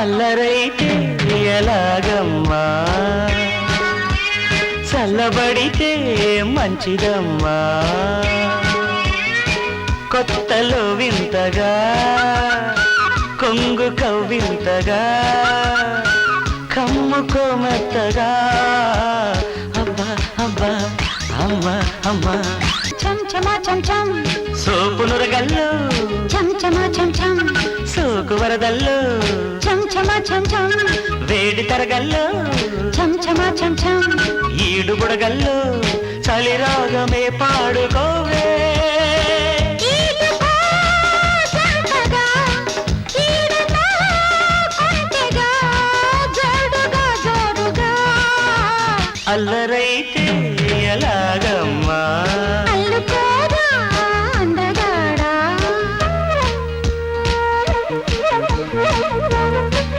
అల్లరైతే ఎలాగమ్మా? చల్లబడితే మంచిదమ్మా? కొత్తలో వింతగా కొంగు కవ్వింతగా కమ్ము కొమత్తగా అబ్బా అబ్బా అమ్మ అమ్మ. చంచమా చంచం సోపు నురగల్లో చంచమా చంచం సోకు వరదల్లో వేడి తరగల్లు చం చమా చం చం ఈడు బుడగల్లు చలి రాగమే పాడుకోవే. అల్లరైతే ఎలాగమ్మా? Thank you.